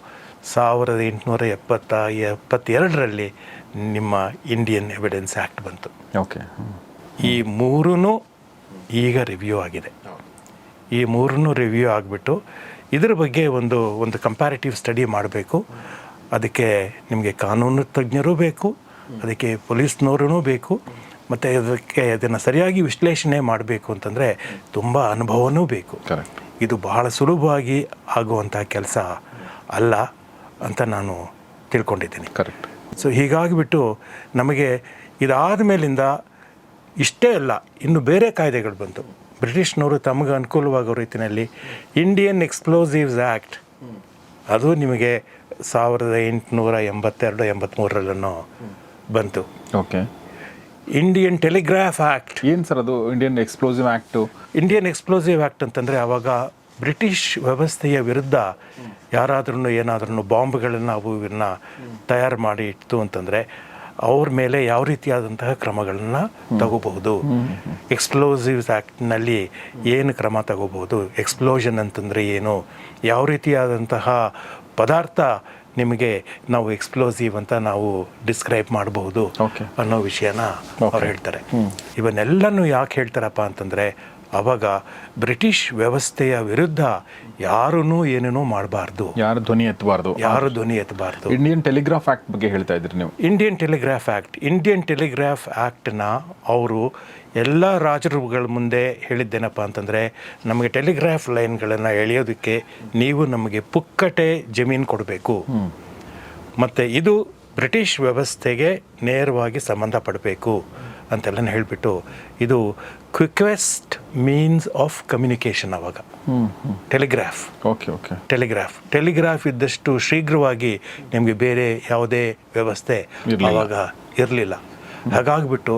ಸಾವಿರದ ಎಂಟುನೂರ ಎಪ್ಪತ್ತ ಎಪ್ಪತ್ತೆರಡರಲ್ಲಿ ನಿಮ್ಮ ಇಂಡಿಯನ್ ಎವಿಡೆನ್ಸ್ ಆ್ಯಕ್ಟ್ ಬಂತು. ಓಕೆ ಈ ಮೂರೂ ಈಗ ರಿವ್ಯೂ ಆಗಿದೆ. ಈ ಮೂರನ್ನು ರಿವ್ಯೂ ಆಗಿಬಿಟ್ಟು ಇದರ ಬಗ್ಗೆ ಒಂದು ಒಂದು ಕಂಪ್ಯಾರಿಟಿವ್ ಸ್ಟಡಿ ಮಾಡಬೇಕು. ಅದಕ್ಕೆ ನಿಮಗೆ ಕಾನೂನು ತಜ್ಞರು ಬೇಕು ಅದಕ್ಕೆ ಪೊಲೀಸ್ನವರೂ ಬೇಕು ಮತ್ತು ಅದಕ್ಕೆ ಅದನ್ನು ಸರಿಯಾಗಿ ವಿಶ್ಲೇಷಣೆ ಮಾಡಬೇಕು ಅಂತಂದರೆ ತುಂಬ ಅನುಭವನೂ ಬೇಕು. ಕರೆಕ್ಟ್ ಇದು ಬಹಳ ಸುಲಭವಾಗಿ ಆಗುವಂಥ ಕೆಲಸ ಅಲ್ಲ ಅಂತ ನಾನು ತಿಳ್ಕೊಂಡಿದ್ದೀನಿ. ಕರೆಕ್ಟ್ ಸೊ ಹೀಗಾಗಿಬಿಟ್ಟು ನಮಗೆ ಇದಾದ ಮೇಲಿಂದ ಇಷ್ಟೇ ಅಲ್ಲ ಇನ್ನು ಬೇರೆ ಕಾಯ್ದೆಗಳು ಬಂತು. ಬ್ರಿಟಿಷ್ನವರು ತಮಗೆ ಅನುಕೂಲವಾಗೋ ರೀತಿಯಲ್ಲಿ ಇಂಡಿಯನ್ ಎಕ್ಸ್ಪ್ಲೋಸಿವ್ಸ್ ಆ್ಯಕ್ಟ್ ಅದು ನಿಮಗೆ ಸಾವಿರದ ಎಂಟುನೂರ ಎಂಬತ್ತೆರಡು ಎಂಬತ್ತ್ಮೂರರಲ್ಲೂ ಬಂತು. ಓಕೆ. ಇಂಡಿಯನ್ ಟೆಲಿಗ್ರಾಫ್ ಆ್ಯಕ್ಟ್ ಏನು ಸರ್ ಅದು Indian explosive act Indian explosive act ಅಂತಂದರೆ ಆವಾಗ ಬ್ರಿಟಿಷ್ ವ್ಯವಸ್ಥೆಯ ವಿರುದ್ಧ ಯಾರಾದ್ರೂ ಏನಾದ್ರೂ ಬಾಂಬ್ಗಳನ್ನು ಅವು ಇವನ್ನ ತಯಾರು ಮಾಡಿ ಇಟ್ಟು ಅಂತಂದರೆ ಅವ್ರ ಮೇಲೆ ಯಾವ ರೀತಿಯಾದಂತಹ ಕ್ರಮಗಳನ್ನು ತಗೋಬಹುದು. ಎಕ್ಸ್ಪ್ಲೋಸಿವ್ಸ್ ಆ್ಯಕ್ಟ್ನಲ್ಲಿ ಏನು ಕ್ರಮ ತಗೋಬಹುದು? ಎಕ್ಸ್ಪ್ಲೋಷನ್ ಅಂತಂದರೆ ಏನು? ಯಾವ ರೀತಿಯಾದಂತಹ ಪದಾರ್ಥ ನಿಮಗೆ ನಾವು ಎಕ್ಸ್ಪ್ಲೋಸಿವ್ ಅಂತ ನಾವು ಡಿಸ್ಕ್ರೈಬ್ ಮಾಡಬಹುದು ಅನ್ನೋ ವಿಷಯನ ಅವ್ರು ಹೇಳ್ತಾರೆ. ಇವನ್ನೆಲ್ಲನೂ ಯಾಕೆ ಹೇಳ್ತಾರಪ್ಪ ಅಂತಂದರೆ ಅವಾಗ ಬ್ರಿಟಿಷ್ ವ್ಯವಸ್ಥೆಯ ವಿರುದ್ಧ ಯಾರೂ ಏನೇನೋ ಮಾಡಬಾರ್ದು. ಯಾರು ಧ್ವನಿ ಎತ್ತಬಾರ್ದು. ಯಾರು ಧ್ವನಿ ಎತ್ತಬಾರ್ದು. ಇಂಡಿಯನ್ ಟೆಲಿಗ್ರಾಫ್ ಆ್ಯಕ್ಟ್ ಬಗ್ಗೆ ಹೇಳ್ತಾ ಇದ್ರಿ ನೀವು. Indian telegraph act Indian telegraph ಆ್ಯಕ್ಟ್ನ ಅವರು ಎಲ್ಲ ರಾಜರುಗಳ ಮುಂದೆ ಹೇಳಿದ್ದೇನಪ್ಪ ಅಂತಂದರೆ ನಮಗೆ ಟೆಲಿಗ್ರಾಫ್ ಲೈನ್ಗಳನ್ನು ಎಳೆಯೋದಕ್ಕೆ ನೀವು ನಮಗೆ ಪುಕ್ಕಟೆ ಜಮೀನು ಕೊಡಬೇಕು. ಮತ್ತು ಇದು ಬ್ರಿಟಿಷ್ ವ್ಯವಸ್ಥೆಗೆ ನೇರವಾಗಿ ಸಂಬಂಧಪಡಬೇಕು ಅಂತೆಲ್ಲ ಹೇಳಿಬಿಟ್ಟು ಇದು ಕ್ವಿಕ್ವೆಸ್ಟ್ ಮೀನ್ಸ್ ಆಫ್ ಕಮ್ಯುನಿಕೇಷನ್ ಅವಾಗ. Telegraph okay okay telegraph telegraph ಇದ್ದಷ್ಟು ಶೀಘ್ರವಾಗಿ ನಿಮಗೆ ಬೇರೆ ಯಾವುದೇ ವ್ಯವಸ್ಥೆ ಅವಾಗ ಆವಾಗ ಇರಲಿಲ್ಲ. ಹಾಗಾಗಿಬಿಟ್ಟು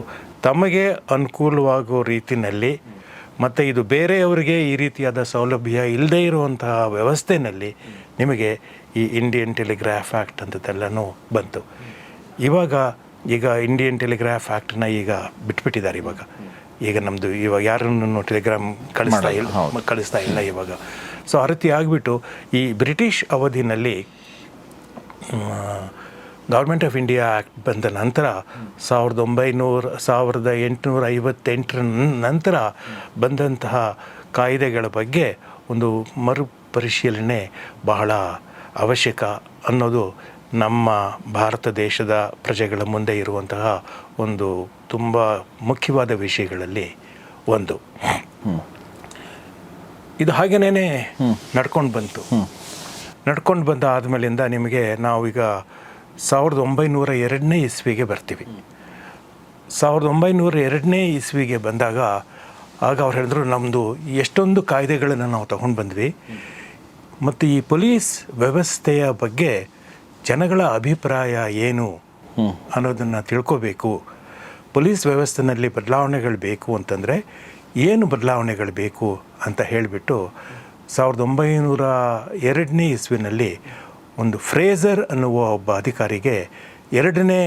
ತಮಗೆ ಅನುಕೂಲವಾಗೋ ರೀತಿಯಲ್ಲಿ ಮತ್ತು ಇದು ಬೇರೆಯವರಿಗೆ ಈ ರೀತಿಯಾದ ಸೌಲಭ್ಯ ಇಲ್ಲದೇ ಇರುವಂತಹ ವ್ಯವಸ್ಥೆಯಲ್ಲಿ ನಿಮಗೆ ಈ ಇಂಡಿಯನ್ ಟೆಲಿಗ್ರಾಫ್ ಆ್ಯಕ್ಟ್ ಅಂತದ್ದೆಲ್ಲನೂ ಬಂತು. ಇವಾಗ ಈಗ ಇಂಡಿಯನ್ ಟೆಲಿಗ್ರಾಫ್ ಆ್ಯಕ್ಟನ್ನ ಈಗ ಬಿಟ್ಬಿಟ್ಟಿದ್ದಾರೆ ಇವಾಗ. ಈಗ ನಮ್ಮದು ಇವಾಗ ಯಾರನ್ನು ಟೆಲಿಗ್ರಾಮ್ ಕಳಿಸ್ತಾ ಇಲ್ಲ ಕಳಿಸ್ತಾ ಇಲ್ಲ ಇವಾಗ. ಸೊ ಆ ರೀತಿ ಆಗಿಬಿಟ್ಟು ಈ ಬ್ರಿಟಿಷ್ ಅವಧಿನಲ್ಲಿ ಗೌರ್ಮೆಂಟ್ ಆಫ್ ಇಂಡಿಯಾ ಆ್ಯಕ್ಟ್ ಬಂದ ನಂತರ ಸಾವಿರದ ಒಂಬೈನೂರ ಸಾವಿರದ ಎಂಟುನೂರ ಐವತ್ತೆಂಟರ ನಂತರ ಬಂದಂತಹ ಕಾಯ್ದೆಗಳ ಬಗ್ಗೆ ಒಂದು ಮರುಪರಿಶೀಲನೆ ಬಹಳ ಅವಶ್ಯಕ ಅನ್ನೋದು ನಮ್ಮ ಭಾರತ ದೇಶದ ಪ್ರಜೆಗಳ ಮುಂದೆ ಇರುವಂತಹ ಒಂದು ತುಂಬ ಮುಖ್ಯವಾದ ವಿಷಯಗಳಲ್ಲಿ ಒಂದು. ಇದು ಹಾಗೇನೇ ನಡ್ಕೊಂಡು ಬಂತು. ನಡ್ಕೊಂಡು ಬಂದ ಆದಮೇಲಿಂದ ನಿಮಗೆ ನಾವೀಗ ಸಾವಿರದ ಒಂಬೈನೂರ ಎರಡನೇ ಇಸ್ವಿಗೆ ಬರ್ತೀವಿ. ಸಾವಿರದ ಒಂಬೈನೂರ ಎರಡನೇ ಇಸ್ವಿಗೆ ಬಂದಾಗ ಆಗ ಅವ್ರು ಹೇಳಿದ್ರು ನಮ್ಮದು ಎಷ್ಟೊಂದು ಕಾಯ್ದೆಗಳನ್ನು ನಾವು ತಗೊಂಡು ಬಂದ್ವಿ. ಮತ್ತು ಈ ಪೊಲೀಸ್ ವ್ಯವಸ್ಥೆಯ ಬಗ್ಗೆ ಜನಗಳ ಅಭಿಪ್ರಾಯ ಏನು ಅನ್ನೋದನ್ನು ತಿಳ್ಕೋಬೇಕು. ಪೊಲೀಸ್ ವ್ಯವಸ್ಥೆನಲ್ಲಿ ಬದಲಾವಣೆಗಳು ಬೇಕು ಅಂತಂದರೆ ಏನು ಬದಲಾವಣೆಗಳು ಬೇಕು ಅಂತ ಹೇಳಿಬಿಟ್ಟು ಸಾವಿರದ ಒಂಬೈನೂರ ಎರಡನೇ ಇಸ್ವಿನಲ್ಲಿ ಒಂದು ಫ್ರೇಜರ್ ಅನ್ನುವ ಒಬ್ಬ ಅಧಿಕಾರಿಗೆ ಎರಡನೇ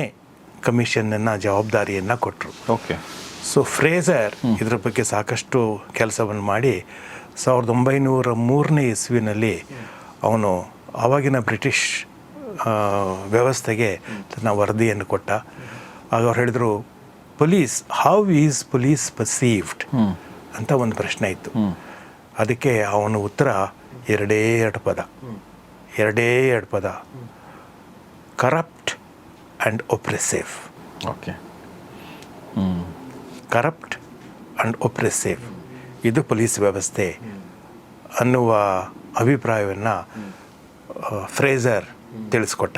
ಕಮಿಷನನ್ನು ಜವಾಬ್ದಾರಿಯನ್ನು ಕೊಟ್ಟರು ಓಕೆ. ಸೊ ಫ್ರೇಜರ್ ಇದರ ಬಗ್ಗೆ ಸಾಕಷ್ಟು ಕೆಲಸವನ್ನು ಮಾಡಿ ಸಾವಿರದ ಒಂಬೈನೂರ ಮೂರನೇ ಇಸ್ವಿನಲ್ಲಿ ಅವನು ಆವಾಗಿನ ಬ್ರಿಟಿಷ್ ವ್ಯವಸ್ಥೆಗೆ ತನ್ನ ವರದಿಯನ್ನು ಕೊಟ್ಟ. ಆಗ ಅವ್ರು ಹೇಳಿದರು police how is police perceived ಅಂತ ಒಂದು ಪ್ರಶ್ನೆ ಇತ್ತು. ಅದಕ್ಕೆ ಅವನ ಉತ್ತರ ಎರಡೇ ಎರಡು ಪದ. ಎರಡೇ ಎರಡು ಪದ. Corrupt and oppressive okay. Corrupt and oppressive ಇದು ಪೊಲೀಸ್ ವ್ಯವಸ್ಥೆ ಅನ್ನುವ ಅಭಿಪ್ರಾಯವನ್ನು ಫ್ರೇಸರ್ ತಿಳಿಸ್ಕೊಟ್ಟ.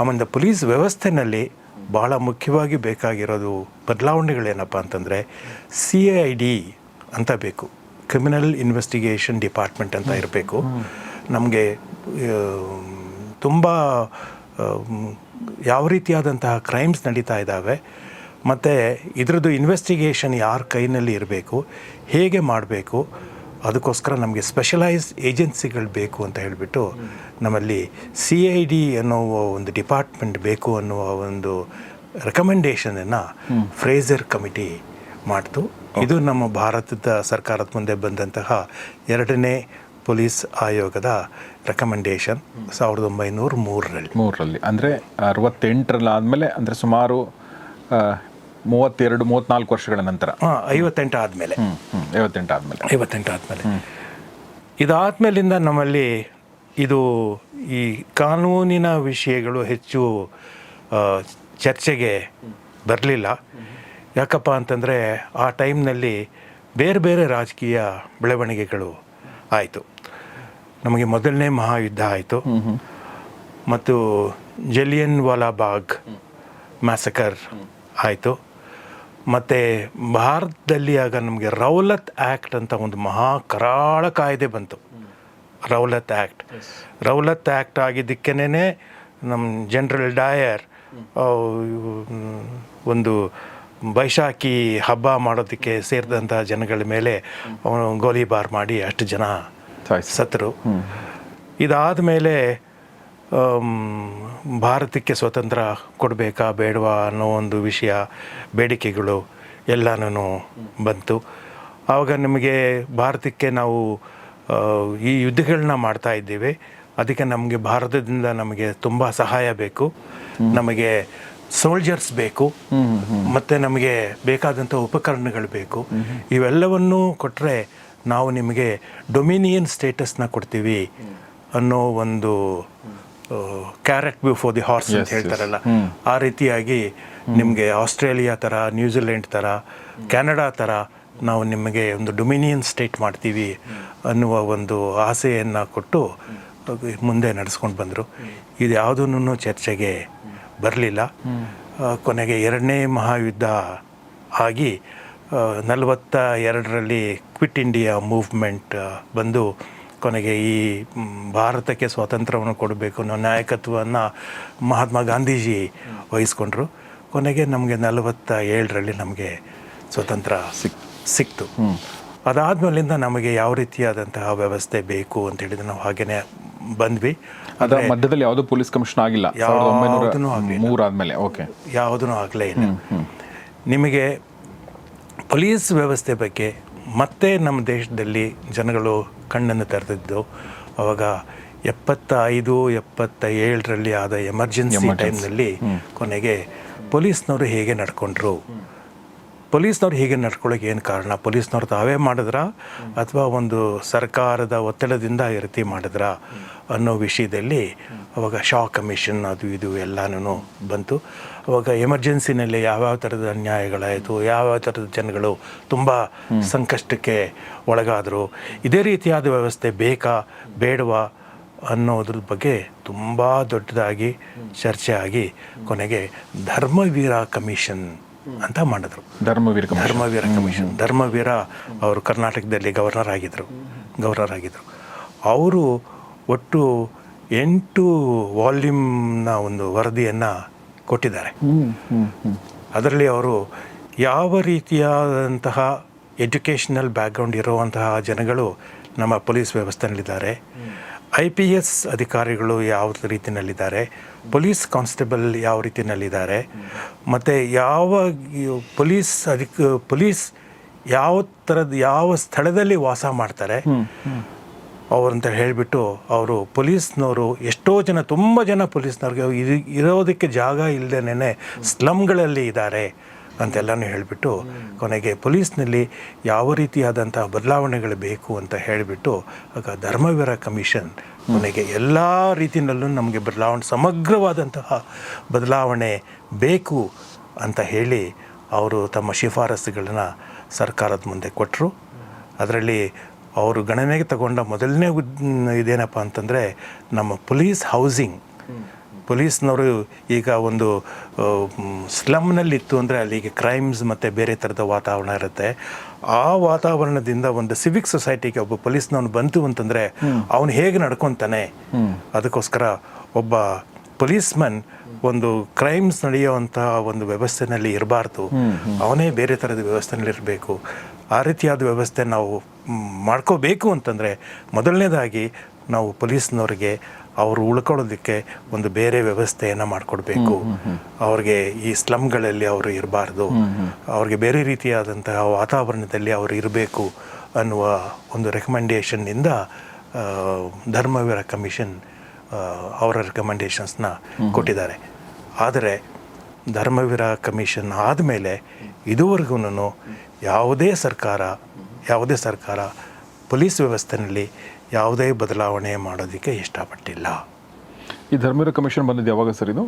ಆಮೇಲೆ ಪೊಲೀಸ್ ವ್ಯವಸ್ಥೆನಲ್ಲಿ ಭಾಳ ಮುಖ್ಯವಾಗಿ ಬೇಕಾಗಿರೋದು ಬದಲಾವಣೆಗಳೇನಪ್ಪ ಅಂತಂದರೆ ಸಿ ಐ ಡಿ ಅಂತ ಬೇಕು. ಕ್ರಿಮಿನಲ್ ಇನ್ವೆಸ್ಟಿಗೇಷನ್ ಡಿಪಾರ್ಟ್ಮೆಂಟ್ ಅಂತ ಇರಬೇಕು. ನಮಗೆ ತುಂಬ ಯಾವ ರೀತಿಯಾದಂತಹ ಕ್ರೈಮ್ಸ್ ನಡೀತಾ ಇದ್ದಾವೆ ಮತ್ತು ಇದರದ್ದು ಇನ್ವೆಸ್ಟಿಗೇಷನ್ ಯಾರ ಕೈನಲ್ಲಿ ಇರಬೇಕು, ಹೇಗೆ ಮಾಡಬೇಕು ಅದಕ್ಕೋಸ್ಕರ ನಮಗೆ ಸ್ಪೆಷಲೈಸ್ಡ್ ಏಜೆನ್ಸಿಗಳು ಬೇಕು ಅಂತ ಹೇಳಿಬಿಟ್ಟು ನಮ್ಮಲ್ಲಿ ಸಿ ಐ ಡಿ ಅನ್ನುವ ಒಂದು ಡಿಪಾರ್ಟ್ಮೆಂಟ್ ಬೇಕು ಅನ್ನುವ ಒಂದು ರೆಕಮೆಂಡೇಷನನ್ನು ಫ್ರೇಜರ್ ಕಮಿಟಿ ಮಾಡ್ತು. ಇದು ನಮ್ಮ ಭಾರತದ ಸರ್ಕಾರದ ಮುಂದೆ ಬಂದಂತಹ ಎರಡನೇ ಪೊಲೀಸ್ ಆಯೋಗದ ರೆಕಮೆಂಡೇಷನ್ ಸಾವಿರದ ಒಂಬೈನೂರ ಮೂರರಲ್ಲಿ. ಮೂರರಲ್ಲಿ. ಅಂದರೆ ಅರವತ್ತೆಂಟರಲ್ಲಿ ಆದಮೇಲೆ ಅಂದರೆ ಸುಮಾರು ಮೂವತ್ತೆರಡು ಮೂವತ್ನಾಲ್ಕು ವರ್ಷಗಳ ನಂತರ. ಹಾಂ ಐವತ್ತೆಂಟು ಆದಮೇಲೆ. ಐವತ್ತೆಂಟು ಆದಮೇಲೆ. ಐವತ್ತೆಂಟು ಆದಮೇಲೆ. ಇದಾದ್ಮೇಲಿಂದ ನಮ್ಮಲ್ಲಿ ಇದು ಈ ಕಾನೂನಿನ ವಿಷಯಗಳು ಹೆಚ್ಚು ಚರ್ಚೆಗೆ ಬರಲಿಲ್ಲ. ಯಾಕಪ್ಪ ಅಂತಂದರೆ ಆ ಟೈಮ್ನಲ್ಲಿ ಬೇರೆ ಬೇರೆ ರಾಜಕೀಯ ಬೆಳವಣಿಗೆಗಳು ಆಯಿತು. ನಮಗೆ ಮೊದಲನೇ ಮಹಾಯುದ್ಧ ಆಯಿತು. ಮತ್ತು ಜಲಿಯನ್ ವಾಲಾಬಾಗ್ ಮ್ಯಾಸಕರ್ ಆಯಿತು. ಮತ್ತು ಭಾರತದಲ್ಲಿ ಆಗ ನಮಗೆ ರೌಲತ್ ಆ್ಯಕ್ಟ್ ಅಂತ ಒಂದು ಮಹಾ ಕರಾಳ ಕಾಯ್ದೆ ಬಂತು. ರೌಲತ್ ಆ್ಯಕ್ಟ್ ರೌಲತ್ ಆ್ಯಕ್ಟ್ ಆಗಿದ್ದಕ್ಕೇನೆ ನಮ್ಮ ಜನರಲ್ ಡಾಯರ್ ಒಂದು ಬೈಶಾಖಿ ಹಬ್ಬ ಮಾಡೋದಕ್ಕೆ ಸೇರಿದಂಥ ಜನಗಳ ಮೇಲೆ ಅವನು ಗೋಲಿಬಾರ್ ಮಾಡಿ ಅಷ್ಟು ಜನ. ಸತ್ತರು. ಇದಾದ ಮೇಲೆ ಭಾರತಕ್ಕೆ ಸ್ವತಂತ್ರ ಕೊಡಬೇಕಾ ಬೇಡವಾ ಅನ್ನೋ ಒಂದು ವಿಷಯ ಬೇಡಿಕೆಗಳು ಎಲ್ಲನೂ ಬಂತು. ಆವಾಗ ನಮಗೆ ಭಾರತಕ್ಕೆ ನಾವು ಈ ಯುದ್ಧಗಳನ್ನ ಮಾಡ್ತಾ ಇದ್ದೀವಿ. ಅದಕ್ಕೆ ನಮಗೆ ಭಾರತದಿಂದ ನಮಗೆ ತುಂಬ ಸಹಾಯ ಬೇಕು. ನಮಗೆ ಸೋಲ್ಜರ್ಸ್ ಬೇಕು. ಮತ್ತು ನಮಗೆ ಬೇಕಾದಂಥ ಉಪಕರಣಗಳು ಬೇಕು. ಇವೆಲ್ಲವನ್ನೂ ಕೊಟ್ಟರೆ ನಾವು ನಿಮಗೆ ಡೊಮಿನಿಯನ್ ಸ್ಟೇಟಸ್ನ ಕೊಡ್ತೀವಿ ಅನ್ನೋ ಒಂದು ಕ್ಯಾರೆಟ್ ಬಿಫೋರ್ ದಿ ಹಾರ್ಸ್ ಅಂತ. ಹೇಳ್ತಾರಲ್ಲ ಆ ರೀತಿಯಾಗಿ ನಿಮಗೆ ಆಸ್ಟ್ರೇಲಿಯಾ ಥರ ನ್ಯೂಜಿಲೆಂಡ್ ಥರ ಕೆನಡಾ ಥರ ನಾವು ನಿಮಗೆ ಒಂದು ಡೊಮಿನಿಯನ್ ಸ್ಟೇಟ್ ಮಾಡ್ತೀವಿ ಅನ್ನುವ ಒಂದು ಆಸೆಯನ್ನು ಕೊಟ್ಟು ಮುಂದೆ ನಡೆಸ್ಕೊಂಡು ಬಂದರು. ಇದು ಯಾವುದೂ ಚರ್ಚೆಗೆ ಬರಲಿಲ್ಲ. ಕೊನೆಗೆ ಎರಡನೇ ಮಹಾಯುದ್ಧ ಆಗಿ ನಲವತ್ತ ಎರಡರಲ್ಲಿ ಕ್ವಿಟ್ ಇಂಡಿಯಾ ಮೂವ್ಮೆಂಟ್ ಬಂದು ಕೊನೆಗೆ ಈ ಭಾರತಕ್ಕೆ ಸ್ವಾತಂತ್ರ್ಯವನ್ನು ಕೊಡಬೇಕು ಅನ್ನೋ ನಾಯಕತ್ವವನ್ನು ಮಹಾತ್ಮ ಗಾಂಧೀಜಿ ವಹಿಸ್ಕೊಂಡ್ರು. ಕೊನೆಗೆ ನಮಗೆ ನಲವತ್ತ ಏಳರಲ್ಲಿ ನಮಗೆ ಸ್ವತಂತ್ರ ಸಿಕ್ತು. ಅದಾದ್ಮೇಲಿಂದ ನಮಗೆ ಯಾವ ರೀತಿಯಾದಂತಹ ವ್ಯವಸ್ಥೆ ಬೇಕು ಅಂತ ಹೇಳಿದ್ರೆ ನಾವು ಹಾಗೇನೆ ಬಂದ್ವಿ. ಅದರ ಮಧ್ಯದಲ್ಲಿ ಯಾವುದೂ ಪೊಲೀಸ್ ಕಮಿಷನ್ ಆಗಿಲ್ಲ? ಮೂರಾದ್ಮೇಲೆ ಓಕೆ. ಯಾವುದೂ ಆಗಲೇ ಇಲ್ಲ ನಿಮಗೆ ಪೊಲೀಸ್ ವ್ಯವಸ್ಥೆ ಬಗ್ಗೆ ಮತ್ತೆ ನಮ್ಮ ದೇಶದಲ್ಲಿ ಜನಗಳು ಕಣ್ಣನ್ನು ತೆರೆದಿದ್ದು ಅವಾಗ ಎಪ್ಪತ್ತ ಐದು ಎಪ್ಪತ್ತ ಏಳರಲ್ಲಿ ಆದ ಎಮರ್ಜೆನ್ಸಿ ಟೈಮ್ನಲ್ಲಿ ಕೊನೆಗೆ ಪೊಲೀಸ್ನವರು ಹೇಗೆ ನಡ್ಕೊಂಡ್ರು? ಪೊಲೀಸ್ನವ್ರು ಹೀಗೆ ನಡ್ಕೊಳ್ಳೋಕೆ ಏನು ಕಾರಣ? ಪೊಲೀಸ್ನವ್ರು ತಾವೇ ಮಾಡಿದ್ರಾ? ಅಥವಾ ಒಂದು ಸರ್ಕಾರದ ಒತ್ತಡದಿಂದ ಈ ರೀತಿ ಮಾಡಿದ್ರಾ ಅನ್ನೋ ವಿಷಯದಲ್ಲಿ ಅವಾಗ ಶಾ ಕಮಿಷನ್ ಅದು ಇದು ಎಲ್ಲನೂ ಬಂತು. ಅವಾಗ ಎಮರ್ಜೆನ್ಸಿನಲ್ಲಿ ಯಾವ್ಯಾವ ಥರದ ಅನ್ಯಾಯಗಳಾಯಿತು, ಯಾವ್ಯಾವ ಥರದ ಜನಗಳು ತುಂಬ ಸಂಕಷ್ಟಕ್ಕೆ ಒಳಗಾದರು, ಇದೇ ರೀತಿಯಾದ ವ್ಯವಸ್ಥೆ ಬೇಕಾ, ಬೇಡವಾ ಅನ್ನೋದ್ರ ಬಗ್ಗೆ ತುಂಬ ದೊಡ್ಡದಾಗಿ ಚರ್ಚೆ ಆಗಿ ಕೊನೆಗೆ ಧರ್ಮವೀರ ಕಮಿಷನ್ ಅಂತ ಮಾಡಿದ್ರು. ಧರ್ಮವೀರ ಧರ್ಮವೀರ ಕಮಿಷನ್. ಧರ್ಮವೀರ ಅವರು ಕರ್ನಾಟಕದಲ್ಲಿ ಗವರ್ನರ್ ಆಗಿದ್ದರು ಗವರ್ನರ್ ಆಗಿದ್ದರು ಅವರು ಒಟ್ಟು ಎಂಟು ವಾಲ್ಯೂಮ್ನ ಒಂದು ವರದಿಯನ್ನು ಕೊಟ್ಟಿದ್ದಾರೆ. ಅದರಲ್ಲಿ ಅವರು ಯಾವ ರೀತಿಯಾದಂತಹ ಎಜುಕೇಷನಲ್ ಬ್ಯಾಕ್ಗ್ರೌಂಡ್ ಇರುವಂತಹ ಜನಗಳು ನಮ್ಮ ಪೊಲೀಸ್ ವ್ಯವಸ್ಥೆಯಲ್ಲಿದ್ದಾರೆ. ಐ ಪಿ ಎಸ್ ಅಧಿಕಾರಿಗಳು ಯಾವ ರೀತಿಯಲ್ಲಿದ್ದಾರೆ ಪೊಲೀಸ್ ಕಾನ್ಸ್ಟೇಬಲ್ ಯಾವ ರೀತಿಯಲ್ಲಿದ್ದಾರೆ ಮತ್ತು ಯಾವ ಪೊಲೀಸ್ ಅಧಿಕ ಪೊಲೀಸ್ ಯಾವ ಥರದ ಯಾವ ಸ್ಥಳದಲ್ಲಿ ವಾಸ ಮಾಡ್ತಾರೆ? ಅಂತ ಹೇಳಿಬಿಟ್ಟು ಅವರು ಪೊಲೀಸ್ನವರು ಎಷ್ಟೋ ಜನ ತುಂಬ ಜನ ಪೊಲೀಸ್ನವ್ರಿಗೆ ಇರ್- ಇರೋದಕ್ಕೆ ಜಾಗ ಇಲ್ಲದೇನೆ ಸ್ಲಮ್ಗಳಲ್ಲಿ ಇದ್ದಾರೆ. ಅಂತೆಲ್ಲನೂ ಹೇಳಿಬಿಟ್ಟು ಕೊನೆಗೆ ಪೊಲೀಸ್ನಲ್ಲಿ ಯಾವ ರೀತಿಯಾದಂತಹ ಬದಲಾವಣೆಗಳು ಬೇಕು ಅಂತ ಹೇಳಿಬಿಟ್ಟು ಆಗ ಧರ್ಮವೀರ ಕಮಿಷನ್ ಕೊನೆಗೆ ಎಲ್ಲ ರೀತಿಯಲ್ಲೂ ನಮಗೆ ಬದಲಾವಣೆ, ಸಮಗ್ರವಾದಂತಹ ಬದಲಾವಣೆ ಬೇಕು ಅಂತ ಹೇಳಿ ಅವರು ತಮ್ಮ ಶಿಫಾರಸುಗಳನ್ನು ಸರ್ಕಾರದ ಮುಂದೆ ಕೊಟ್ಟರು ಅದರಲ್ಲಿ ಅವರು ಗಣನೆಗೆ ತಗೊಂಡ ಮೊದಲನೇ ಇದೇನಪ್ಪ ಅಂತಂದರೆ ನಮ್ಮ ಪೊಲೀಸ್ ಹೌಸಿಂಗ್ ಪೊಲೀಸ್ನವರು ಈಗ ಒಂದು ಸ್ಲಮ್ನಲ್ಲಿತ್ತು ಅಂದರೆ ಅಲ್ಲಿಗೆ ಕ್ರೈಮ್ಸ್ ಮತ್ತು ಬೇರೆ ಥರದ ವಾತಾವರಣ ಇರುತ್ತೆ. ಆ ವಾತಾವರಣದಿಂದ ಒಂದು ಸಿವಿಕ್ ಸೊಸೈಟಿಗೆ ಒಬ್ಬ ಪೊಲೀಸ್ನವನು ಬಂತು ಅಂತಂದರೆ ಅವನು ಹೇಗೆ ನಡ್ಕೊತಾನೆ? ಅದಕ್ಕೋಸ್ಕರ ಒಬ್ಬ ಪೊಲೀಸ್ಮನ್ ಒಂದು ಕ್ರೈಮ್ಸ್ ನಡೆಯುವಂತಹ ಒಂದು ವ್ಯವಸ್ಥೆನಲ್ಲಿ ಇರಬಾರ್ದು. ಅವನೇ ಬೇರೆ ಥರದ ವ್ಯವಸ್ಥೆನಲ್ಲಿ ಇರಬೇಕು. ಆ ರೀತಿಯಾದ ವ್ಯವಸ್ಥೆ ನಾವು ಮಾಡ್ಕೋಬೇಕು ಅಂತಂದರೆ ಮೊದಲನೇದಾಗಿ ನಾವು ಪೊಲೀಸ್ನವ್ರಿಗೆ ಅವರು ಉಳ್ಕೊಳ್ಳೋದಕ್ಕೆ ಒಂದು ಬೇರೆ ವ್ಯವಸ್ಥೆಯನ್ನು ಮಾಡಿಕೊಡ್ಬೇಕು. ಅವ್ರಿಗೆ ಈ ಸ್ಲಮ್ಗಳಲ್ಲಿ ಅವರು ಇರಬಾರ್ದು. ಅವ್ರಿಗೆ ಬೇರೆ ರೀತಿಯಾದಂತಹ ವಾತಾವರಣದಲ್ಲಿ ಅವರು ಇರಬೇಕು ಅನ್ನುವ ಒಂದು ರೆಕಮೆಂಡೇಷನ್ನಿಂದ ಧರ್ಮವೀರ ಕಮಿಷನ್ ಅವರ ರೆಕಮೆಂಡೇಷನ್ಸ್ನ ಕೊಟ್ಟಿದ್ದಾರೆ. ಆದರೆ ಧರ್ಮವೀರ ಕಮಿಷನ್ ಆದಮೇಲೆ ಇದುವರೆಗೂ ಯಾವುದೇ ಸರ್ಕಾರ ಯಾವುದೇ ಸರ್ಕಾರ ಪೊಲೀಸ್ ವ್ಯವಸ್ಥೆಯಲ್ಲಿ ಯಾವುದೇ ಬದಲಾವಣೆ ಮಾಡೋದಕ್ಕೆ ಇಷ್ಟಪಟ್ಟಿಲ್ಲ. ಈ ಧರ್ಮವೀರ ಕಮಿಷನ್ ಬಂದಿದ್ದು ಯಾವಾಗ ಸರ್ ಇದು?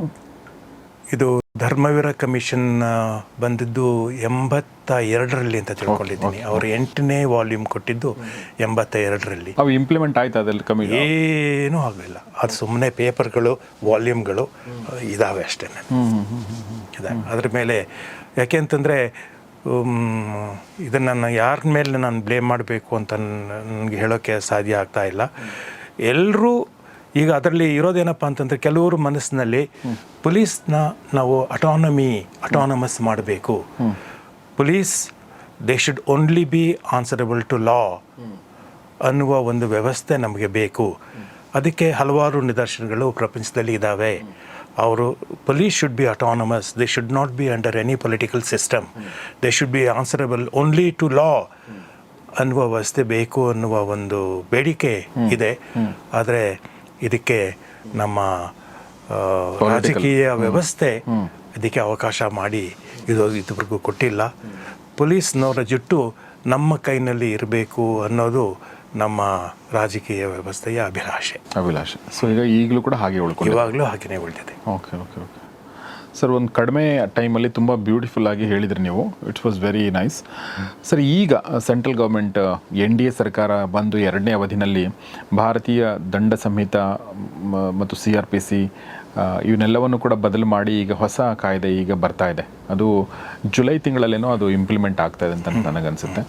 ಇದು ಧರ್ಮವೀರ ಕಮಿಷನ್ ಬಂದಿದ್ದು ಎಂಬತ್ತ ಎರಡರಲ್ಲಿ ಅಂತ ತಿಳ್ಕೊಂಡಿದ್ದೀನಿ. ಅವರು ಎಂಟನೇ ವಾಲ್ಯೂಮ್ ಕೊಟ್ಟಿದ್ದು ಎಂಬತ್ತ ಎರಡರಲ್ಲಿ ಅವು ಇಂಪ್ಲಿಮೆಂಟ್ ಆಯ್ತಾ ಅದ್ರಲ್ಲಿ ಕಮ್ಮಿ ಏನೂ ಆಗಲಿಲ್ಲ. ಅದು ಸುಮ್ಮನೆ ಪೇಪರ್ಗಳು ವಾಲ್ಯೂಮ್ಗಳು ಇದಾವೆ ಅಷ್ಟೇ. ಇದೆ ಅದ್ರ ಮೇಲೆ ಯಾಕೆ ಅಂತಂದರೆ ಇದನ್ನು ನಾನು ಯಾರ ಮೇಲೆ ನಾನು ಬ್ಲೇಮ್ ಮಾಡಬೇಕು ಅಂತ ನನಗೆ ಹೇಳೋಕ್ಕೆ ಸಾಧ್ಯ ಆಗ್ತಾ ಇಲ್ಲ. ಎಲ್ಲರೂ ಈಗ ಅದರಲ್ಲಿ ಇರೋದೇನಪ್ಪ ಅಂತಂದರೆ ಕೆಲವರು ಮನಸ್ಸಿನಲ್ಲಿ ಪೊಲೀಸ್ನ ನಾವು ಅಟಾನಮಿ ಅಟಾನಮಸ್ ಮಾಡಬೇಕು. Police they should only be answerable to law ಅನ್ನುವ ಒಂದು ವ್ಯವಸ್ಥೆ ನಮಗೆ ಬೇಕು. ಅದಕ್ಕೆ ಹಲವಾರು ನಿದರ್ಶನಗಳು ಪ್ರಪಂಚದಲ್ಲಿ ಇದ್ದಾವೆ ಅವರು police should be autonomous they should not be under any political system they should be answerable only to law ಅನ್ನುವ ವ್ಯವಸ್ಥೆ ಬೇಕು ಅನ್ನುವ ಒಂದು ಬೇಡಿಕೆ ಇದೆ. ಆದರೆ ಇದಕ್ಕೆ ನಮ್ಮ ಆ, ರಾಜಕೀಯ ವ್ಯವಸ್ಥೆ ಇದಕ್ಕೆ ಅವಕಾಶ ಮಾಡಿ ಇದು ಇದುವರೆಗೂ ಕೊಟ್ಟಿಲ್ಲ. ಪೊಲೀಸ್ನವರ ಜುಟ್ಟು ನಮ್ಮ ಕೈನಲ್ಲಿ ಇರಬೇಕು ಅನ್ನೋದು ನಮ್ಮ ರಾಜಕೀಯ ವ್ಯವಸ್ಥೆಯ ಅಭಿಲಾಷೆ. ಅಭಿಲಾಷೆ. ಸೊ ಈಗ ಈಗಲೂ ಕೂಡ ಹಾಗೆ ಉಳ್ಕೊಂಡು ಇವಾಗಲೂ ಹಾಗೆಯೇ ಉಳಿದಿದೆ. ಓಕೆ ಓಕೆ ಓಕೆ ಸರ್ ಒಂದು ಕಡಿಮೆ ಟೈಮಲ್ಲಿ ತುಂಬ ಬ್ಯೂಟಿಫುಲ್ ಆಗಿ ಹೇಳಿದ್ರಿ ನೀವು. It's was very nice sir ಈಗ central government N D A ಸರ್ಕಾರ ಬಂದು ಎರಡನೇ ಅವಧಿನಲ್ಲಿ ಭಾರತೀಯ ದಂಡ ಸಂಹಿತ ಮತ್ತು ಸಿ ಆರ್ ಪಿ ಸಿ ಇವನ್ನೆಲ್ಲವನ್ನು ಕೂಡ ಬದಲು ಮಾಡಿ ಈಗ ಹೊಸ ಕಾಯ್ದೆ ಈಗ ಬರ್ತಾ ಇದೆ. ಅದು ಜುಲೈ ತಿಂಗಳಲ್ಲೇನೋ ಅದು ಇಂಪ್ಲಿಮೆಂಟ್ ಆಗ್ತಾ ಇದೆ ಅಂತ ನನಗನ್ಸುತ್ತೆ.